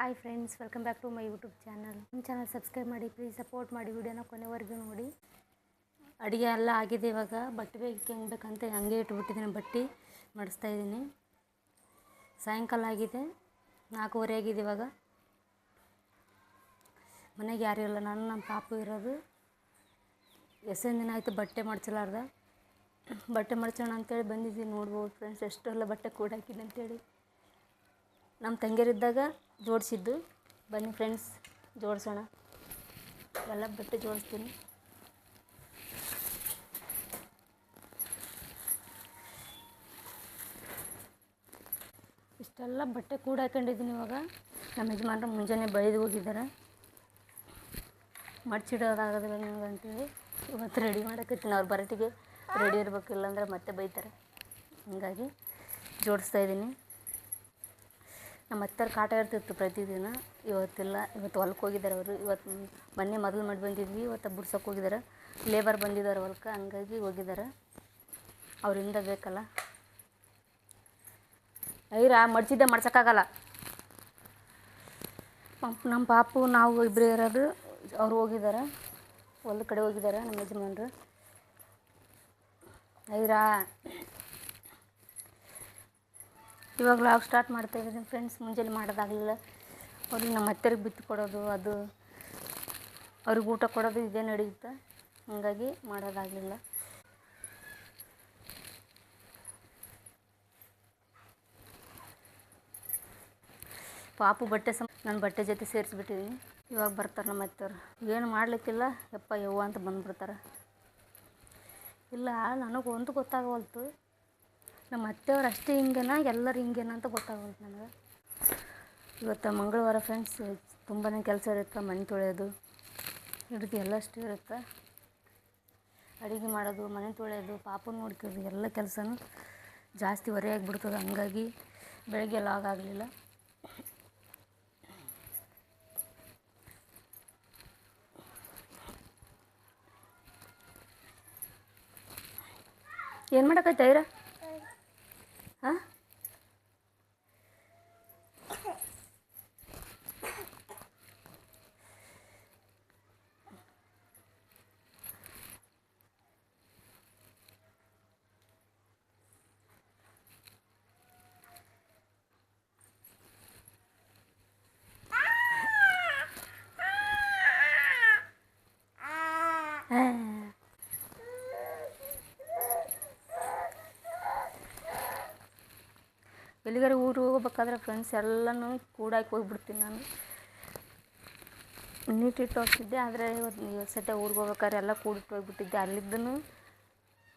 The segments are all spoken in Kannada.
Hi friends welcome back to my YouTube channel ನಮ್ಮ ಚಾನಲ್ ಸಬ್ಸ್ಕ್ರೈಬ್ ಮಾಡಿ ಪ್ಲೀಸ್ ಸಪೋರ್ಟ್ ಮಾಡಿ ವಿಡಿಯೋನ ಕೊನೆವರೆಗೂ ನೋಡಿ. ಅಡುಗೆ ಎಲ್ಲ ಆಗಿದೆ ಇವಾಗ, ಬಟ್ಟೆ ಬೇಕು ಹೆಂಗೆ ಬೇಕಂತ ಹಂಗೆ ಇಟ್ಬಿಟ್ಟಿದ್ದೀನಿ, ಬಟ್ಟೆ ಮಡಿಸ್ತಾ ಇದ್ದೀನಿ. ಸಾಯಂಕಾಲ ಆಗಿದೆ, ನಾಲ್ಕೂವರೆ ಆಗಿದೆ ಇವಾಗ. ಮನೆಗೆ ಯಾರೂ ಇಲ್ಲ, ನಾನು, ನಮ್ಮ ಪಾಪು ಇರೋದು. ಎಷ್ಟೊಂದು ದಿನ ಆಯಿತು ಬಟ್ಟೆ ಮಡ್ಚಲಾರ್ದ. ಬಟ್ಟೆ ಮಡ್ಚೋಣ ಅಂತೇಳಿ ಬಂದಿದ್ದೀನಿ, ನೋಡ್ಬೋದು ಫ್ರೆಂಡ್ಸ್ ಎಷ್ಟೆಲ್ಲ ಬಟ್ಟೆ ಕೂಡ ಹಾಕಿದೆ ಅಂತೇಳಿ. ನಮ್ಮ ತಂಗಿಯರಿದ್ದಾಗ ಜೋಡಿಸಿದ್ದು. ಬನ್ನಿ ಫ್ರೆಂಡ್ಸ್ ಜೋಡಿಸೋಣ. ಎಲ್ಲ ಬಟ್ಟೆ ಜೋಡಿಸ್ತೀನಿ. ಇಷ್ಟೆಲ್ಲ ಬಟ್ಟೆ ಕೂಡ ಹಾಕೊಂಡಿದ್ದೀನಿ ಇವಾಗ. ನಮ್ಮ ಯಜಮಾನ್ರು ಮುಂಜಾನೆ ಬೈದು ಹೋಗಿದ್ದಾರೆ. ಮಡ್ಚಿಡೋದಾಗೋದಿಲ್ಲ ನನಗೆ ಅಂತೇಳಿ. ಇವತ್ತು ರೆಡಿ ಮಾಡಕತ್ತೀನಿ. ಅವ್ರ ಬರಟಿಗೆ ರೆಡಿ ಇರಬೇಕು ಅಂದರೆ ಮತ್ತೆ ಬೈತಾರೆ. ಹಾಗಾಗಿ ಜೋಡಿಸ್ತಾ ಇದ್ದೀನಿ. ನಮ್ಮ ಅತ್ತರ ಕಾಟ ಇರ್ತಿತ್ತು ಪ್ರತಿದಿನ. ಇವತ್ತಿಲ್ಲ, ಇವತ್ತು ಹೊಲಕ್ಕೆ ಹೋಗಿದ್ದಾರೆ ಅವರು. ಇವತ್ತು ಮೊನ್ನೆ ಮೊದಲು ಮಾಡಿ ಬಂದಿದ್ವಿ, ಇವತ್ತು ಬಿಡ್ಸೋಕೆ ಹೋಗಿದ್ದಾರೆ. ಲೇಬರ್ ಬಂದಿದ್ದಾರೆ ಹೊಲಕ್ಕೆ ಹಂಗಾಗಿ ಹೋಗಿದ್ದಾರೆ. ಅವರಿಂದ ಬೇಕಲ್ಲ. ಐರ, ಮಡ್ಚಿದ್ದೆ ಮಡ್ಸೋಕ್ಕಾಗಲ್ಲ. ನಮ್ಮ ಪಾಪು, ನಾವು ಇಬ್ಬರು ಇರೋದು, ಅವ್ರು ಹೋಗಿದ್ದಾರೆ. ಹೊಲದ ಕಡೆ ಹೋಗಿದ್ದಾರೆ ನಮ್ಮ ಯಜಮಾನ್ರು. ಐರಾ ಇವಾಗ ಲಾಗ್ ಸ್ಟಾರ್ಟ್ ಮಾಡ್ತಾ ಇದ್ದೀನಿ ಫ್ರೆಂಡ್ಸ್ ಮುಂಜಾನೆ ಮಾಡೋದಾಗಲಿಲ್ಲ. ಅವ್ರಿಗೆ ನಮ್ಮ ಅತ್ತೆರಿಗೆ ಬಿತ್ತು ಕೊಡೋದು, ಅದು ಅವ್ರಿಗೆ ಊಟ ಕೊಡೋದು ಇದೇ ನಡೆಯುತ್ತೆ. ಹಾಗಾಗಿ ಮಾಡೋದಾಗಲಿಲ್ಲ. ಪಾಪು ಬಟ್ಟೆ ಸಮ ನನ್ನ ಬಟ್ಟೆ ಜೊತೆ ಸೇರಿಸ್ಬಿಟ್ಟಿದ್ದೀನಿ ಇವಾಗ ಬರ್ತಾರೆ ನಮ್ಮ ಅತ್ತೆಯವ್ರು. ಏನು ಮಾಡಲಿಕ್ಕಿಲ್ಲ. ಯಪ್ಪ ಯವ್ವ ಅಂತ ಬಂದುಬಿಡ್ತಾರೆ. ಇಲ್ಲ ನನಗೆ ಒಂದು ಗೊತ್ತಾಗವಲ್ತು. ನಮ್ಮ ಅತ್ತೆಯವ್ರು ಅಷ್ಟೇ ಹಿಂಗೇನ, ಎಲ್ಲರೂ ಹಿಂಗೇನ ಅಂತ ಗೊತ್ತಾಗೋದು ನನಗೆ. ಇವತ್ತು ಮಂಗಳವಾರ ಫ್ರೆಂಡ್ಸ್ ತುಂಬಾ ಕೆಲಸ ಇರುತ್ತೆ, ಮನೆ ತೊಳೆಯೋದು ಹಿಡಿದು ಎಲ್ಲಷ್ಟು ಇರುತ್ತೆ. ಅಡುಗೆ ಮಾಡೋದು, ಮನೆ ತೊಳೆಯೋದು, ಪಾಪನ ನೋಡ್ಕೋದು ಎಲ್ಲ ಕೆಲಸನೂ ಜಾಸ್ತಿ ಹೊರೆ ಆಗಿಬಿಡ್ತದೆ, ಹಂಗಾಗಿ ಬೆಳಗ್ಗೆ ಲಾಗ್ ಆಗಲಿಲ್ಲ. ಏನು ಮಾಡಕೈತೆ ಐರ ಹಾಂ ಎಲ್ಲಿಗಾರ ಊರಿಗೆ ಹೋಗ್ಬೇಕಾದ್ರೆ ಫ್ರೆಂಡ್ಸ್ ಎಲ್ಲನೂ ಕೂಡಾಕಿ ಹೋಗ್ಬಿಡ್ತೀನಿ ನಾನು. ನೀಟಿಟ್ಟು ಹೋಗ್ತಿದ್ದೆ, ಆದರೆ ಇವತ್ತು ಇವತ್ತು ಸದ್ಯ ಊರಿಗೆ ಹೋಗ್ಬೇಕಾದ್ರೆ ಎಲ್ಲ ಕೂಡಿಟ್ಟು ಹೋಗ್ಬಿಟ್ಟಿದ್ದೆ. ಅಲ್ಲಿದ್ದನು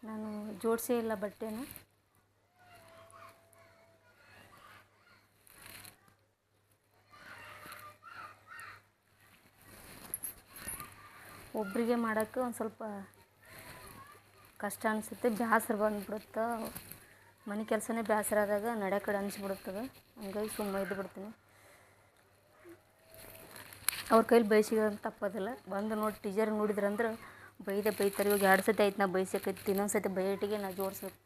ನಾನು ಜೋಡಿಸೇ ಇಲ್ಲ ಬಟ್ಟೆನ. ಒಬ್ಬರಿಗೆ ಮಾಡೋಕ್ಕೆ ಒಂದು ಸ್ವಲ್ಪ ಕಷ್ಟ ಅನಿಸುತ್ತೆ ಬೇಸರ ಬಂದ್ಬಿಡುತ್ತೆ ಮನೆ ಕೆಲಸನೇ ಬೇಸರ ಆದಾಗ ನಡೆ ಕಡೆ ಅನಿಸ್ಬಿಡುತ್ತದೆ. ಹಂಗಾಗಿ ಸುಮ್ಮನೆ ಇದ್ದು ಬಿಡ್ತೀನಿ. ಅವ್ರ ಕೈಲಿ ಬೈಸಿದಂತ ತಪ್ಪೋದಿಲ್ಲ. ಬಂದು ನೋಡಿ ಟೀಚರ್ ನೋಡಿದ್ರಂದ್ರೆ ಬೈದೆ ಬೈತಾರೆ. ಇವಾಗ ಎರಡು ಸತಿ ಆಯ್ತು ನಾ ಬೈಸಕೈತಿ ಇನ್ನೊಂದು ಸತಿ ಬೈಟಿಗೆ ನಾ ಜೋಡಿಸ್ಬೇಕು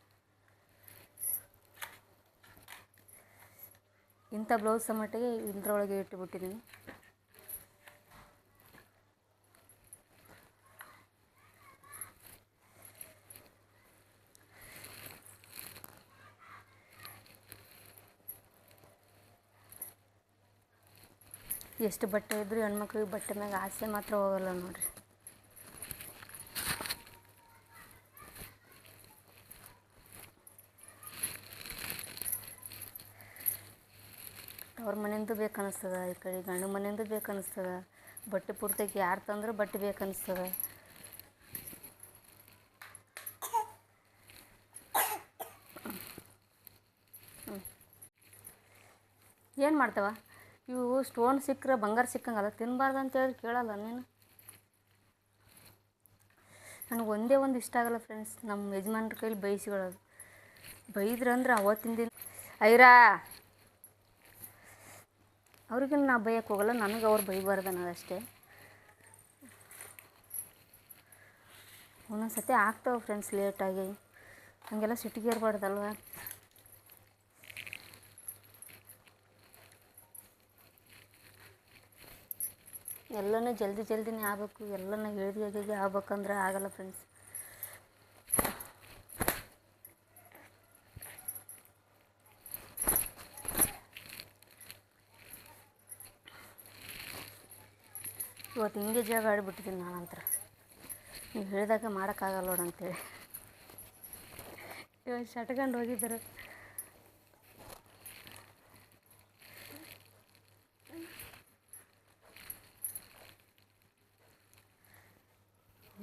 ಇಂಥ ಬ್ಲೌಸ್ ಮಟ್ಟಿಗೆ ಇಂದ್ರೊಳಗೆ ಇಟ್ಟುಬಿಟ್ಟಿದ್ದೀನಿ ಎಷ್ಟು ಬಟ್ಟೆ ಇದ್ದರೂ ಹೆಣ್ಮಕ್ಳಿಗೆ ಬಟ್ಟೆ ಮ್ಯಾಗ ಆಸೆ ಮಾತ್ರ ಹೋಗಲ್ಲ ನೋಡಿರಿ. ಅವ್ರ ಮನೆಯಿಂದ ಬೇಕು ಈ ಕಡೆ, ಗಂಡ ಮನೆಯಿಂದ ಬೇಕು ಬಟ್ಟೆ ಪೂರ್ತಿಗೆ ಯಾರು ತಂದ್ರೆ ಬಟ್ಟೆ ಬೇಕು ಏನು ಮಾಡ್ತಾವ? ಇವು ಸ್ಟೋನ್ ಸಿಕ್ಕರೆ ಬಂಗಾರ ಸಿಕ್ಕಂಗಲ್ಲ ತಿನ್ನಬಾರ್ದು ಅಂತೇಳಿ ಕೇಳಲ್ಲ ನೀನು. ನನಗೆ ಒಂದೇ ಒಂದು ಇಷ್ಟ ಆಗಲ್ಲ ಫ್ರೆಂಡ್ಸ್ ನಮ್ಮ ಯಜಮಾನ್ರ ಕೈಲಿ ಬೈಸ್ಕೊಳ್ಳೋದು. ಬೈದ್ರಂದ್ರೆ ಅವತ್ತಿನ ದಿನ ಐರಾ ಅವ್ರಿಗೆ ನಾ ಬೈಯಕ್ಕೆ ಹೋಗಲ್ಲ, ನನಗೆ ಅವ್ರು ಬೈಬಾರ್ದು ಅನ್ನೋದಷ್ಟೇ ಒಂದೊಂದು ಸತಿ ಆಗ್ತಾವೆ ಫ್ರೆಂಡ್ಸ್ ಲೇಟಾಗಿ ಹಾಗೆಲ್ಲ ಸಿಟ್ಟಿಗೆ ಇರಬಾರ್ದಲ್ವ ಎಲ್ಲನೂ ಜಲ್ದಿ ಜಲ್ದಿನೇ ಆಗ್ಬೇಕು, ಎಲ್ಲನೂ ಹೇಳಿದಾಗೆ ಆಗ್ಬೇಕಂದ್ರೆ ಆಗಲ್ಲ ಫ್ರೆಂಡ್ಸ್ ಇವತ್ತು ಹಿಂಗೆ ಜಾಗ ಆಡಿಬಿಟ್ಟಿದ್ದೀನಿ ನಾನಂತರ. ನೀವು ಹೇಳಿದಾಗ ಮಾಡೋಕ್ಕಾಗಲ್ಲ ನೋಡು ಅಂತೇಳಿ. ಇವತ್ತು ಶಟ್ಕೊಂಡು ಹೋಗಿದ್ದರು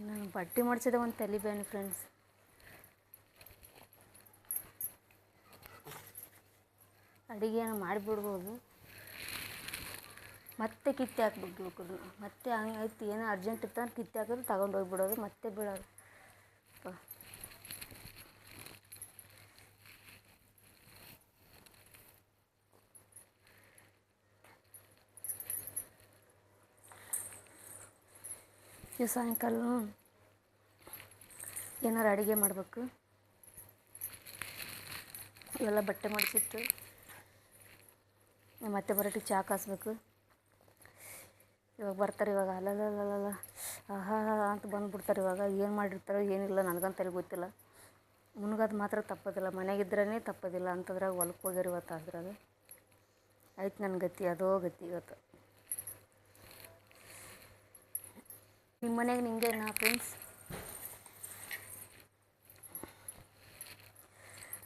ನಾನು ಬಟ್ಟೆ ಮಾಡಿಸಿದ ಒಂದು ತಲೆ ಬೇನೆ ಫ್ರೆಂಡ್ಸ್ ಅಡುಗೆಯನ್ನು ಮಾಡಿಬಿಡ್ಬೋದು ಮತ್ತೆ ಕಿತ್ತಿ ಹಾಕ್ಬಿಡ್ಬೇಕು ಅದನ್ನ ಮತ್ತೆ ಹಂಗೆ ಆಯ್ತು ಏನೋ ಅರ್ಜೆಂಟ್ ಇತ್ತು ಅಂತ ಕಿತ್ತಿ ಹಾಕೋದು ತಗೊಂಡು ಹೋಗ್ಬಿಡೋದು ಮತ್ತೆ ಬೀಳೋದು ಪ. ಈ ಸಾಯಂಕಾಲ ಏನಾರು ಅಡುಗೆ ಮಾಡಬೇಕು? ಇವೆಲ್ಲ ಬಟ್ಟೆ ಮಾಡಿಸಿಟ್ಟು ಮತ್ತೆ ಬರೋಟಿ ಚಹಾ ಕಾಸ್ಬೇಕು. ಇವಾಗ ಬರ್ತಾರೆ ಇವಾಗ ಅಲ್ಲಲ್ಲ ಆಹಾ ಅಂತ ಬಂದುಬಿಡ್ತಾರೆ ಇವಾಗ, ಏನು ಮಾಡಿರ್ತಾರೋ ಏನಿಲ್ಲ ನನಗಂತಲ್ಲಿ ಗೊತ್ತಿಲ್ಲ. ಮುನ್ಗದು ಮಾತ್ರ ತಪ್ಪೋದಿಲ್ಲ ಮನೆಗಿದ್ರೇ ತಪ್ಪೋದಿಲ್ಲ ಅಂತದ್ರಾಗ ಹೊಲಕ್ಕೆ ಹೋಗ್ಯಾರ ಇವತ್ತು ಅದ್ರಾಗ ಆಯ್ತು ನನ್ನ ಗತಿ, ಅದೋ ಗತಿ ಇವತ್ತು. ನಿಮ್ಮ ಮನೆಗೆ ನಿಂಗೆ ನಾ ಫ್ರೆಂಡ್ಸ್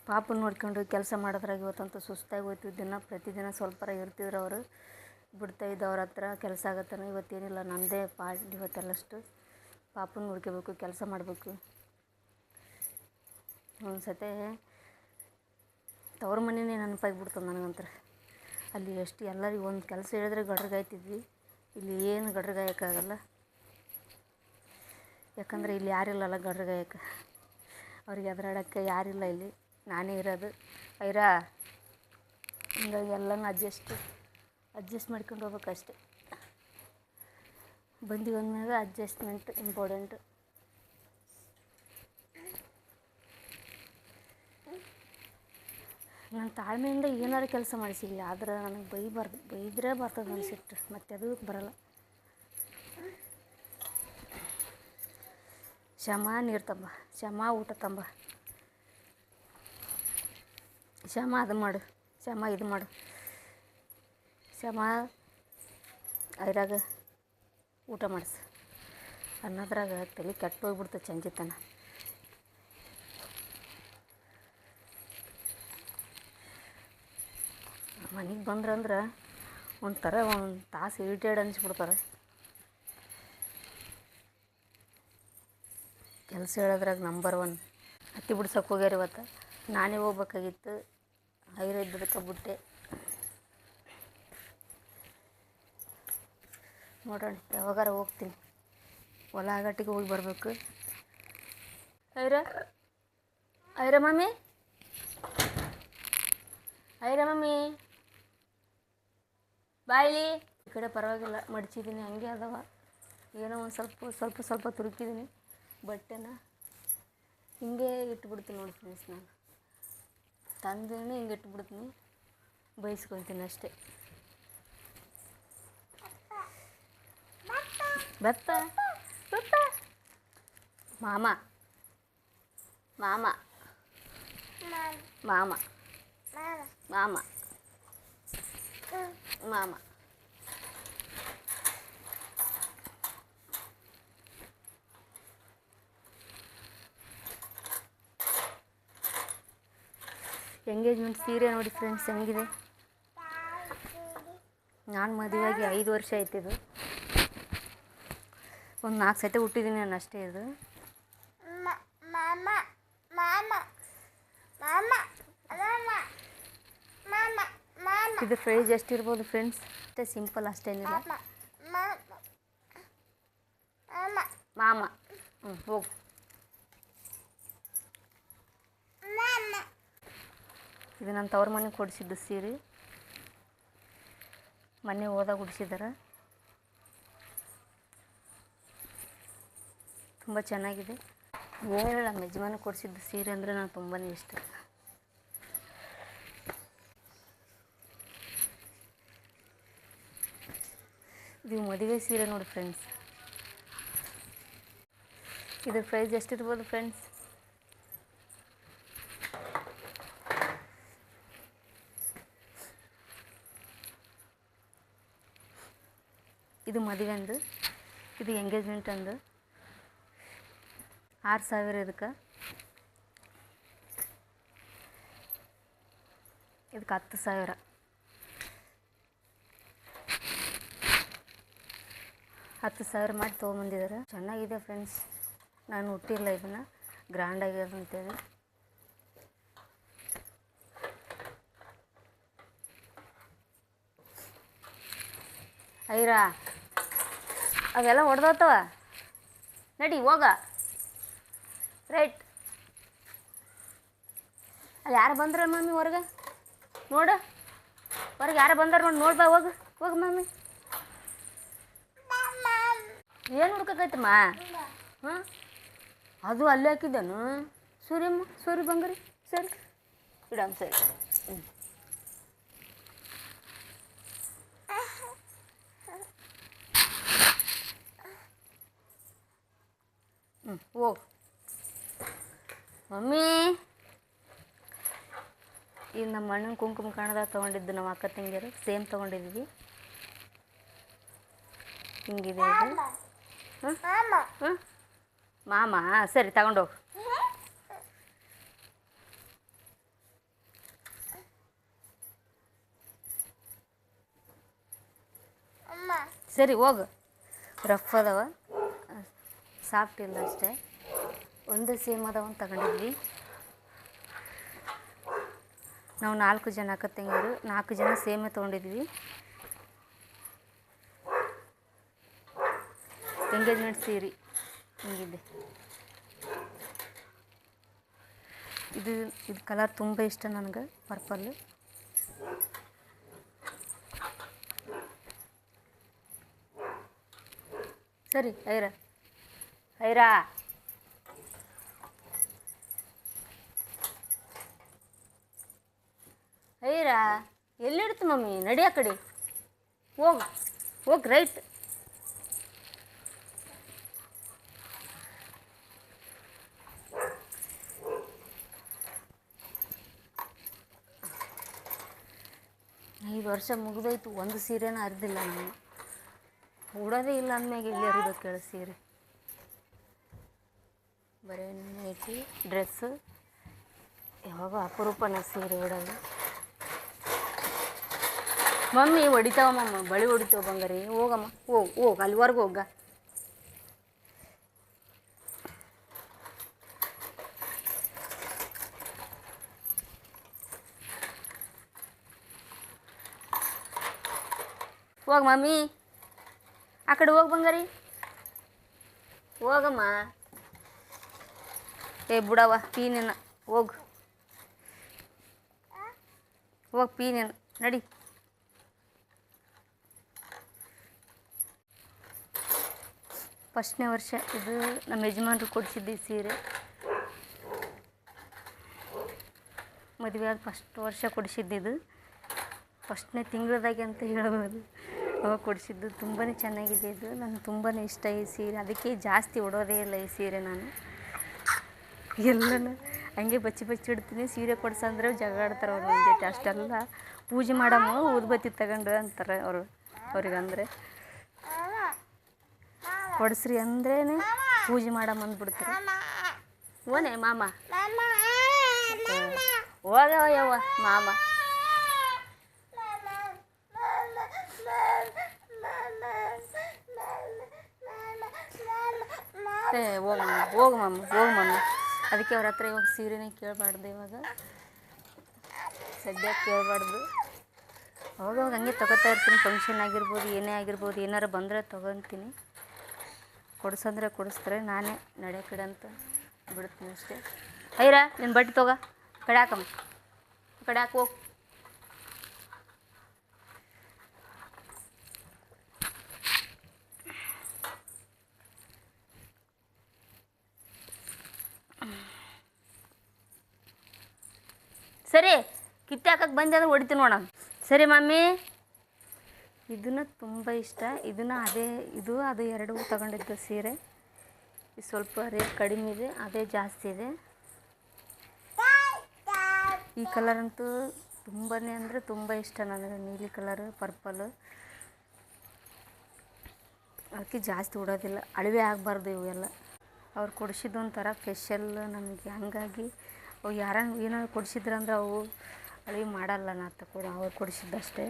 ಪಾಪನ ನೋಡ್ಕೊಂಡು ಕೆಲಸ ಮಾಡೋದ್ರಾಗ ಇವತ್ತಂತೂ ಸುಸ್ತಾಗಿ ಹೋಯ್ತು. ದಿನ ಪ್ರತಿದಿನ ಸ್ವಲ್ಪರ ಇರ್ತಿದ್ರು ಅವರು. ಬಿಡ್ತಾ ಇದ್ದವ್ರ ಹತ್ರ ಕೆಲಸ ಆಗತ್ತನ, ಇವತ್ತೇನಿಲ್ಲ ನನ್ನದೇ ಪಾಡ್ ಇವತ್ತೆಲ್ಲಷ್ಟು. ಪಾಪನ ನೋಡ್ಕೋಬೇಕು ಕೆಲಸ ಮಾಡಬೇಕು. ಒಂದು ಸತೆ ತವ್ರ ಮನೆಯೇ ನೆನಪಾಗಿಬಿಡ್ತದೆ ನನಗಂತ್ರ. ಅಲ್ಲಿ ಎಷ್ಟು ಎಲ್ಲರಿಗೂ ಒಂದು ಕೆಲಸ ಹೇಳಿದ್ರೆ ಗಡ್ರಗಾಯ್ತಿದ್ವಿ. ಇಲ್ಲಿ ಏನು ಗಡ್ರಗಾಯಕ್ಕಾಗಲ್ಲ. ಯಾಕಂದರೆ ಇಲ್ಲಿ ಯಾರಿಲ್ಲಲ್ಲ ಗಡ್ರಗಾಯಕ್ಕೆ. ಅವ್ರಿಗೆ ಎದುರಾಡೋಕ್ಕೆ ಯಾರಿಲ್ಲ ಇಲ್ಲಿ. ನಾನೇ ಇರೋದು. ಐರಾ, ಹಿಂಗಾಗಿ ಎಲ್ಲನೂ ಅಡ್ಜಸ್ಟ್ ಅಡ್ಜಸ್ಟ್ ಮಾಡ್ಕೊಂಡು ಹೋಗ್ಬೇಕಷ್ಟೆ. ಬಂದು ಅಂದ್ಮ್ಯಾಗ ಅಡ್ಜಸ್ಟ್ಮೆಂಟ್ ಇಂಪಾರ್ಟೆಂಟ್ ನಾನು ತಾಳ್ಮೆಯಿಂದ ಏನಾರು ಕೆಲಸ ಮಾಡಿಸಿಲ್ಲ ಆದ್ರೆ ನನಗೆ ಬೈಬಾರ್ದು ಬೈದ್ರೆ ಬರ್ತದೆ ಅನಿಸಿಟ್ಟು ಸಿಟ್ಟು ಮತ್ತೆ ಅದು ಬರಲ್ಲ. ಶಮ ನೀರು ತಂಬ ಶಮ ಊಟ ತಂಬ. ಶಮ ಅದು ಮಾಡು ಶಮ ಇದು ಮಾಡು. ಶಮ ಅದ್ರಾಗ ಊಟ ಮಾಡಿಸು. ಅನ್ನೋದ್ರಾಗ ತಲೆ ಕೆಟ್ಟು ಹೋಗ್ಬಿಡ್ತು ಚಂಜಿತನ ಮನೆಗೆ ಬಂದ್ರಂದ್ರೆ ಒಂಥರ ಒಂದು ತಾಸು ಇರಿಟೇಡ್ ಅನಿಸ್ಬಿಡ್ತಾರೆ. ಕೆಲಸ ಹೇಳೋದ್ರಾಗ ನಂಬರ್ ಒನ್. ಹತ್ತಿ ಬಿಡ್ಸೋಕೆ ಹೋಗ್ಯಾರ ಇವತ್ತು. ನಾನೇ ಹೋಗ್ಬೇಕಾಗಿತ್ತು. ಐರ ಇದ್ದದಕ್ಕೆ ಬಿಟ್ಟೆ. ನೋಡೋಣ, ಯಾವಾಗಾರ ಹೋಗ್ತೀನಿ. ಹೊಲ ಆಗಟ್ಟಿಗೆ ಹೋಗಿ ಬರಬೇಕು. ಐರ ಐರ ಮಮ್ಮಿ ಐರ ಮಮ್ಮಿ ಬಾಯಿ ಈ ಕಡೆ ಪರವಾಗಿಲ್ಲ, ಮಡಚಿದ್ದೀನಿ, ಹಂಗೆ ಅದಾವ. ಏನೋ ಒಂದು ಸ್ವಲ್ಪ ಸ್ವಲ್ಪ ಸ್ವಲ್ಪ ತುರುಕಿದ್ದೀನಿ. ಬಟ್ಟೆನ ಹಿಂಗೆ ಇಟ್ಬಿಡ್ತೀನಿ ನೋಡಿ ಫ್ರೆಂಡ್ಸ್ ನಾನು. ತಂದೇನೆ ಹಿಂಗೆ ಇಟ್ಬಿಡ್ತೀನಿ ಬೈಸ್ಕೊತೀನಿ ಅಷ್ಟೇ ಬತ್ತ ಬತ್ತ ಮಾಮ ಮಾಮ ಮಾಮ ಮಾಮ ಮಾಮ ಎಂಗೇಜ್ಮೆಂಟ್ ಸೀರೆ ನೋಡಿ ಫ್ರೆಂಡ್ಸ್ ಹೆಂಗಿದೆ? ನಾನು ಮದುವೆಯಾಗಿ ಐದು ವರ್ಷ ಆಯ್ತಿದು ಒಂದು ನಾಲ್ಕು ಸತಿ ಹುಟ್ಟಿದ್ದೀನಿ ನಾನು ಅಷ್ಟೇ ಇದು. ಇದು ಪ್ರೈಸ್ ಎಷ್ಟಿರ್ಬೋದು ಫ್ರೆಂಡ್ಸ್ ಅಷ್ಟೇ ಸಿಂಪಲ್ ಅಷ್ಟೇನಿಲ್ಲ ಮಾಮ. ಹ್ಞೂ ಹೋಗು. ಇದು ನನ್ನ ತವ್ರ ಮನೆಗೆ ಕೊಡಿಸಿದ್ದು ಸೀರೆ. ಮೊನ್ನೆ ಹೋದಾಗ ಉಡಿಸಿದಾರೆ. ತುಂಬ ಚೆನ್ನಾಗಿದೆ. ಏನಿಲ್ಲ ನಮ್ಮ ಯಜಮಾನ ಕೊಡಿಸಿದ್ದು ಸೀರೆ ಅಂದರೆ ನಾನು ತುಂಬಾ ಇಷ್ಟ. ಇದು ಮದುವೆ ಸೀರೆ ನೋಡಿ ಫ್ರೆಂಡ್ಸ್. ಇದ್ರ ಪ್ರೈಸ್ ಎಷ್ಟಿರ್ಬೋದು ಫ್ರೆಂಡ್ಸ್ ಇದು ಮದುವೆ ಅಂದು, ಇದು ಎಂಗೇಜ್ಮೆಂಟ್ ಅಂದು. ಆರು ಸಾವಿರ ಇದಕ್ಕೆ. ಇದಕ್ಕೆ ಹತ್ತು ಸಾವಿರ. ಹತ್ತು ಸಾವಿರ ಮಾಡಿ ತೊಗೊಂಬಂದಿದ್ದಾರೆ ಚೆನ್ನಾಗಿದೆ ಫ್ರೆಂಡ್ಸ್ ನಾನು ಹುಟ್ಟಿಲ್ಲ ಇದನ್ನು. ಗ್ರ್ಯಾಂಡ್ ಆಗ್ಯದ ಅಂತೇಳಿ. ಐರಾ? ಅವೆಲ್ಲ ಹೊಡೆದೋತವ ನಡಿ, ಹೋಗ. ರೈಟ್. ಅಲ್ಲಿ ಯಾರು ಬಂದ್ರ ಮಮ್ಮಿ ಹೊರಗೆ? ನೋಡು. ಹೊರಗೆ ಯಾರು ಬಂದಾರ ನೋಡಿ ನೋಡ್ಬಾ ಹೋಗು, ಹೋಗ ಮಮ್ಮಿ. ಏನು ಹುಡ್ಕೈತಮ್ಮ ಹಾಂ? ಅದು ಅಲ್ಲೇ ಹಾಕಿದ್ದಾನು? ಸೂರ್ಯಮ್ಮ ಸೂರ್ಯ ಬಂಗಾರಿ ಸರಿ. ಇಡಮ್ಮ, ಸರಿ. ಹ್ಞೂ ಹ್ಞೂ ಹೋಗು ಮಮ್ಮಿ ಇದು ನಮ್ಮ ಅಣ್ಣನ ಕುಂಕುಮ ಕಾಣದ ತೊಗೊಂಡಿದ್ದು ನಮ್ಮ ಅಕ್ಕ ತಂಗಿಯರು ಸೇಮ್ ತೊಗೊಂಡಿದ್ವಿ ಹಿಂಗಿದೆ ಇದು ಹಾಂ ಮಾಮ ಹಾಂ ಮಾಮ ಸರಿ ತಗೊಂಡೋಗು ಅಮ್ಮ ಸರಿ ಹೋಗು ರಫ್ ಅದಾವ ಸಾಫ್ಟ್ ಇಲ್ಲ ಅಷ್ಟೇ. ಒಂದೇ ಸೇಮ್ ಒಂದು ತಗೊಂಡಿದ್ವಿ. ನಾವು ನಾಲ್ಕು ಜನ ಅಕ್ಕ ತಂಗಿಯರು, ನಾಲ್ಕು ಜನ ಸೇಮೆ ತೊಗೊಂಡಿದ್ವಿ. ಎಂಗೇಜ್ಮೆಂಟ್ ಸೀರೆ ಹಿಂಗಿದೆ. ಇದು ಇದು ಕಲರ್ ತುಂಬ ಇಷ್ಟ ನನಗೆ ಪರ್ಪಲ್ಲು ಸರಿ, ಐರ. ಐರಾ? ಐರಾ, ಎಲ್ಲಿಡ್ತು ಮಮ್ಮಿ? ನಡಿ ಕಡೆ. ಹೋಗ್ ಹೋಗ್ ರೈಟ್. ಐದು ವರ್ಷ ಮುಗಿದೋಯ್ತು, ಒಂದು ಸೀರೆನ ಅರ್ದಿಲ್ಲ ನಾನು. ಉಡೋದೇ ಇಲ್ಲ ಅಂದ್ಮ್ಯಾಗ ಎಲ್ಲಿ ಅರಿಬೇಕು ಕೇಳಿ ಸೀರೆ. ಬರೀ ನೈಟಿ ಡ್ರೆಸ್ಸು ಯಾವಾಗ ಅಪರೂಪನ ಸೀರೆ ಉಡೋದು ಮಮ್ಮಿ ಹೊಡಿತಾವ ಮಮ್ಮ, ಬಳಿ ಹೊಡಿತಾವ ಬಂಗಾರಿ. ಹೋಗಮ್ಮ, ಹೋಗ್, ಹೋಗ, ಅಲ್ಲಿವರೆಗೂ ಹೋಗ. ಹೋಗ್ ಮಮ್ಮಿ. ಆ ಕಡೆ ಹೋಗಿ ಬಂಗಾರಿ. ಹೋಗಮ್ಮ. ಏ ಬಿಡವ ಪೀನೇನ ಹೋಗು. ಹೋಗಿ ಪೀನೇನ ನೀನು ನಡಿ. ಫಸ್ಟ್ನೇ ವರ್ಷ ಇದು ನಮ್ಮ ಯಜಮಾನ್ರು ಈ ಸೀರೆ. ಮದುವೆ ಆದ ಫಸ್ಟ್ ವರ್ಷ ಇದು. ಫಸ್ಟ್ನೇ ತಿಂಗಳದಾಗೆ ಅಂತ ಹೇಳ್ಬೋದು. ಅವಾಗ ಕೊಡಿಸಿದ್ದು ತುಂಬಾ ಚೆನ್ನಾಗಿದೆ ಇದು. ನನಗೆ ತುಂಬಾ ಇಷ್ಟ ಈ ಸೀರೆ. ಅದಕ್ಕೆ ಜಾಸ್ತಿ ಉಡೋದೇ ಇಲ್ಲ ಈ ಸೀರೆ ನಾನು. ಎಲ್ಲನೂ. ಹಂಗೆ ಬಚ್ಚಿ ಬಚ್ಚಿ ಇಡ್ತೀನಿ. ಸೀರೆ ಕೊಡ್ಸಂದ್ರೆ ಜಗಳ ಆಡ್ತಾರೆ ಅವ್ರು ನನ್ನ ಜೊತೆ ಅಷ್ಟೆಲ್ಲ. ಪೂಜೆ ಮಾಡಮ್ಮ ಊದ್ಬತ್ತಿ ತಗೊಂಡು ಅಂತಾರೆ ಅವರು. ಅವ್ರಿಗೆ ಅಂದರೆ. ಕೊಡಿಸ್ರಿ ಅಂದ್ರೇ ಪೂಜೆ ಮಾಡಮ್ಮ ಅಂದ್ಬಿಡ್ತಾರೆ. ಓನೇ ಮಾಮ. ಮಾಮ ಹೋಗವ ಯವ್ವ ಮಾಮ. ಏ, ಹೋಗ ಹೋಗು ಮಾಮ, ಹೋಗು ಮಮ್ಮ ಅದಕ್ಕೆ ಅವ್ರ ಹತ್ರ ಇವಾಗ ಸೀರೆನೇ ಕೇಳಬಾರ್ದು ಇವಾಗ. ಸದ್ಯ ಕೇಳಬಾರ್ದು. ಅವಾಗ ಅವಾಗ ಹಂಗೆ ತಗೋತಾ ಇರ್ತೀನಿ. ಫಂಕ್ಷನ್ ಆಗಿರ್ಬೋದು, ಏನೇ ಆಗಿರ್ಬೋದು, ಏನಾರು ಬಂದರೆ ತೊಗೊತೀನಿ. ಕೊಡ್ಸಂದ್ರೆ ಕೊಡಿಸ್ತಾರೆ. ನಾನೇ ನಡೆ ಕಡೆ ಅಂತ ಬಿಡ್ತೀನಿ ಅಷ್ಟೇ. ಐರ ನಿನ್ನ ಬಟ್ಟೆ ತಗೋ. ಕಡೆ ಹಾಕಮ್ಮ. ಕಡೆ ಹಾಕೋ ಬಂದೆ ಅಂದ್ರೆ ಹೊಡಿತೀನಿ ನೋಡೋಣ ಸರಿ ಮಮ್ಮಿ ಇದನ್ನು ತುಂಬ ಇಷ್ಟ. ಇದನ್ನು ಅದೇ, ಇದು ಅದು ಎರಡೂ ತಗೊಂಡಿದ್ದು ಸೀರೆ. ಇದು ಸ್ವಲ್ಪ ರೇಟ್ ಕಡಿಮೆ ಇದೆ, ಅದೇ ಜಾಸ್ತಿ ಇದೆ. ಈ ಕಲರ್ ಅಂತೂ ತುಂಬಾ ಅಂದರೆ ತುಂಬ ಇಷ್ಟ ನನಗೆ. ನೀಲಿ ಕಲರ್ ಪರ್ಪಲ್ ಅದಕ್ಕೆ ಜಾಸ್ತಿ ಉಡೋದಿಲ್ಲ. ಅಳಿವೆ ಆಗಬಾರ್ದು ಇವೆಲ್ಲ. ಅವ್ರು ಕೊಡಿಸಿದ್ದು ಒಂಥರ ಸ್ಪೆಷಲ್ ನಮಗೆ. ಹಂಗಾಗಿ ಅವು ಯಾರು ಏನಾದ್ರು ಕೊಡಿಸಿದ್ರಂದ್ರೆ ಅವು ಅಳಿವೆ ಮಾಡಲ್ಲ ನಾ ಕೂಡ ಅವ್ರು ಕೊಡಿಸಿದ್ದಷ್ಟೇ.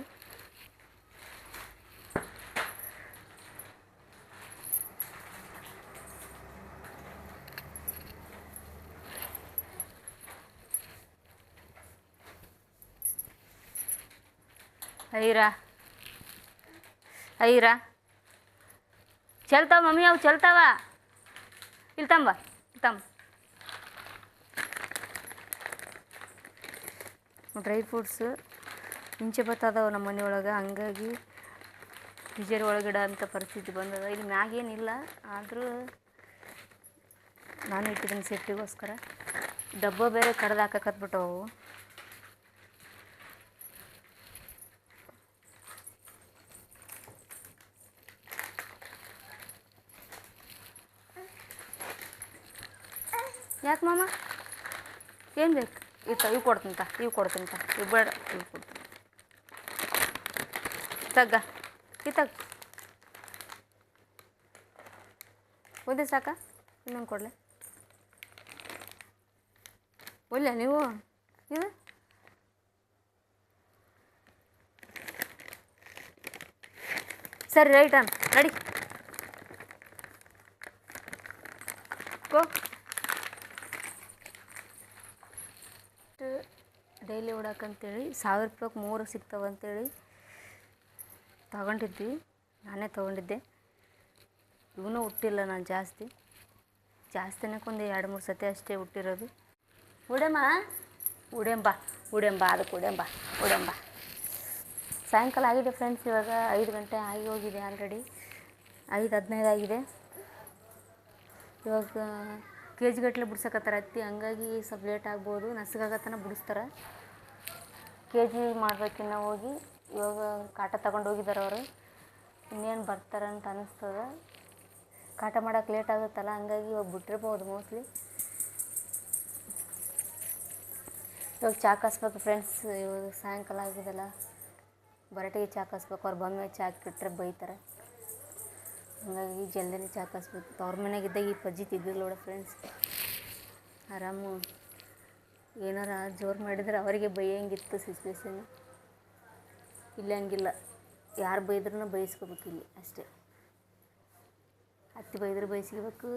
ಐರಾ? ಐರಾ? ಚಲ್ತಾವ ಮಮ್ಮಿ ಅವು ಚಲ್ತಾವ? ಇಲ್ತಂಬ ಇಲ್ತಂಬ ಡ್ರೈ ಫ್ರೂಟ್ಸ್. ಮುಂಚೆ ಅದಾವೆ ನಮ್ಮ ಮನೆಯೊಳಗೆ. ಹಂಗಾಗಿ ಬಿಜರ್ ಒಳಗಡೆ ಅಂತ ಪರಿಸ್ಥಿತಿ ಬಂದದ. ಇಲ್ಲಿ ಮ್ಯಾಗೇನಿಲ್ಲ. ಆದರೂ ನಾನು ಇಟ್ಟಿದ್ದೀನಿ ಸೇಫ್ಟಿಗೋಸ್ಕರ. ಡಬ್ಬ ಬೇರೆ ಕಡ್ದು ಹಾಕಕತ್ಬಿಟ್ಟವು ಯಾಕೆ ಮಾಮ? ಏನು ಬೇಕು? ಇತ್ತ ಇವು ಕೊಡ್ತೀನಿ ಇವು ಕೊಡ್ತೀನಿ ತಾ. ಇವು ಬೇಡ, ಇವು ಕೊಡ್ತೀನಿ. ತಗ್ಗ, ಈ ತಗ್ ಒಂದೇ ಸಾಕ? ಇನ್ನೊಂದು ಕೊಡಲೆ? ಒಲ್ಲೆ ನೀವು? ಇದು ಸರಿ, ರೈಟ್ ಅನ್ ನಡಿ. ಗೋ ಡೈಲಿ ಓಡಾಕಂತೇಳಿ ಸಾವಿರ ರೂಪಾಯಿಗೆ ಮೂರು ಸಿಗ್ತಾವಂತೇಳಿ ತಗೊಂಡಿದ್ವಿ. ನಾನೇ ತೊಗೊಂಡಿದ್ದೆ. ಇವನು ಹುಟ್ಟಿಲ್ಲ, ನಾನು ಜಾಸ್ತಿ. ಜಾಸ್ತಿ ಅನ್ನೋಕ್ಕೊಂದು ಎರಡು ಮೂರು ಸತಿ ಅಷ್ಟೇ ಹುಟ್ಟಿರೋದು. ಉಡೆಮ್ಮ. ಉಡೆಂಬ ಉಡೆಂಬ, ಅದಕ್ಕೆ ಉಡೆಂಬ ಉಡೆಂಬ. ಸಾಯಂಕಾಲ ಆಗಿದೆ ಫ್ರೆಂಡ್ಸ್ ಇವಾಗ ಐದು ಗಂಟೆ ಆಗಿ ಹೋಗಿದೆ ಆಲ್ರೆಡಿ ಐದು ಹದಿನೈದು ಆಗಿದೆ. ಇವಾಗ ಕೆ ಜಿ ಗಟ್ಟಲೆ ಬಿಡ್ಸಕತ್ತಾರ ಹತ್ತಿ ಹಂಗಾಗಿ ಸ್ವಲ್ಪ ಲೇಟ್ ಆಗ್ಬೋದು. ನಸುಗಾಗತ್ತನ ಬಿಡಿಸ್ತಾರೆ. ಕೆ ಜಿ ಮಾಡ್ಬೇಕಿನ್ನ ಹೋಗಿ ಇವಾಗ ಕಾಟ ತಗೊಂಡು ಹೋಗಿದ್ದಾರೆ ಅವರು. ಇನ್ನೇನು ಬರ್ತಾರಂತ ಅನ್ನಿಸ್ತದ ಕಾಟ ಮಾಡೋಕೆ ಲೇಟ್ ಆಗುತ್ತಲ್ಲ, ಹಂಗಾಗಿ ಇವಾಗ ಬಿಟ್ಟಿರ್ಬೋದು ಮೋಸ್ಟ್ಲಿ ಇವಾಗ ಚಾಕಸ್ಬೇಕು ಫ್ರೆಂಡ್ಸ್ ಇವಾಗ ಸಾಯಂಕಾಲ ಆಗಿದೆಲ್ಲ. ಬರಟಿಗೆ ಚಾಕಸ್ಬೇಕು ಅವ್ರು ಅವ್ರು ಬಂದ್ಮೇಲೆ ಚಾಕ್ ಹಾಕಿಟ್ರೆ ಬೈತಾರೆ. ಹಂಗಾಗಿ ಜಲ್ದಿನೇ ಚಾ ಕಾಸ್ಬೇಕು. ಅವ್ರ ಮನೆಗಿದ್ದಾಗ ಈ ಪಜ್ಜಿ ತಿದ್ದಿಲ್ಲ ನೋಡ ಫ್ರೆಂಡ್ಸ್ ಆರಾಮು. ಏನಾರ ಜೋರು ಮಾಡಿದ್ರೆ ಅವರಿಗೆ ಬೈಯಂಗಿತ್ತು ಸಿಚುವೇಶನ್ ಇಲ್ಲಿ ಹಂಗಿಲ್ಲ. ಯಾರು ಬೈದ್ರೂ ಬೈಸ್ಕೋಬೇಕು ಇಲ್ಲಿ ಅಷ್ಟೇ. ಅತ್ತಿ ಬೈದ್ರೆ ಬೈಸ್ಕೋಬೇಕು.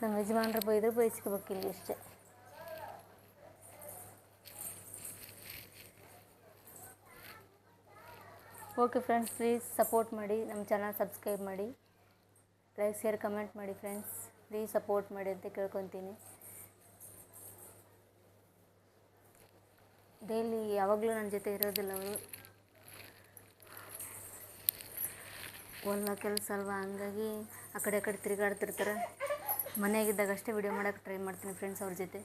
ನಮ್ಮ ಯಜಮಾನ್ರು ಬೈದ್ರೆ ಬೈಸ್ಕೋಬೇಕು ಇಲ್ಲಿ ಅಷ್ಟೇ. ಓಕೆ ಫ್ರೆಂಡ್ಸ್ ಪ್ಲೀಸ್ ಸಪೋರ್ಟ್ ಮಾಡಿ, ನಮ್ಮ ಚಾನಲ್ ಸಬ್ಸ್ಕ್ರೈಬ್ ಮಾಡಿ. ಲೈಕ್ ಶೇರ್ ಕಮೆಂಟ್ ಮಾಡಿ ಫ್ರೆಂಡ್ಸ್ ಪ್ಲೀಸ್ ಸಪೋರ್ಟ್ ಮಾಡಿ ಅಂತ ಕೇಳ್ಕೊತೀನಿ. ಡೈಲಿ ಯಾವಾಗಲೂ ನನ್ನ ಜೊತೆ ಇರೋದಿಲ್ಲ ಅವರು. ಹೊಲ ಕೆಲಸ ಅಲ್ವಾ? ಹಂಗಾಗಿ ಆ ಕಡೆ ಆ ಕಡೆ ತಿರುಗಾಡ್ತಿರ್ತಾರೆ. ಮನೆಯಾಗಿದ್ದಾಗ ಅಷ್ಟೇ ವಿಡಿಯೋ ಮಾಡೋಕ್ಕೆ ಟ್ರೈ ಮಾಡ್ತೀನಿ ಫ್ರೆಂಡ್ಸ್ ಅವ್ರ ಜೊತೆ.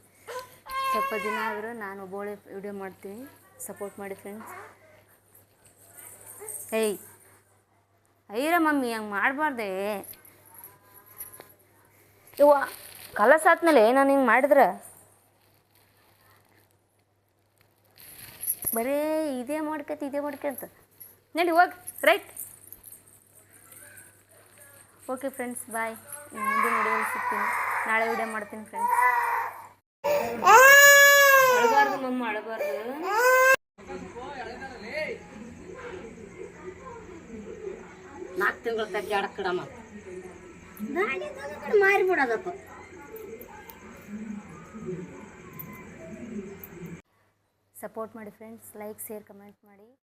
ಸ್ವಲ್ಪ ದಿನ ಆದರೂ ನಾನು ಒಬ್ಬಳೆ ವಿಡಿಯೋ ಮಾಡ್ತೀನಿ ಸಪೋರ್ಟ್ ಮಾಡಿ ಫ್ರೆಂಡ್ಸ್ ಏಯ್ ಅಯ್ಯರ ಮಮ್ಮಿ, ಹಂಗೆ ಮಾಡಬಾರ್ದೆ. ಇವ ಕಲಸಾದ್ಮೇಲೆ ನಾನು ಹಿಂಗೆ ಮಾಡಿದ್ರೆ ಬರೇ ಇದೇ ಮಾಡ್ಕತ್, ಇದೇ ಮಾಡ್ಕೊಂತ. ನಡಿ ಹೋಗಿ ರೈಟ್ ಓಕೆ ಫ್ರೆಂಡ್ಸ್ ಬಾಯ್ ಮುಂದಿನ ವಿಡಿಯೋಲಿ ಸಿಗ್ತೀನಿ. ನಾಳೆ ವಿಡಿಯೋ ಮಾಡ್ತೀನಿ ಫ್ರೆಂಡ್ಸ್ ಮಮ್ಮ ನಾಲ್ಕು ತಿಂಗಳ ತಗ್ಗಿ ತಗೊಂಡು ಮಾರಿಬಿಡೋದಪ್ಪ. ಸಪೋರ್ಟ್ ಮಾಡಿ ಫ್ರೆಂಡ್ಸ್ ಲೈಕ್ ಶೇರ್ ಕಮೆಂಟ್ ಮಾಡಿ.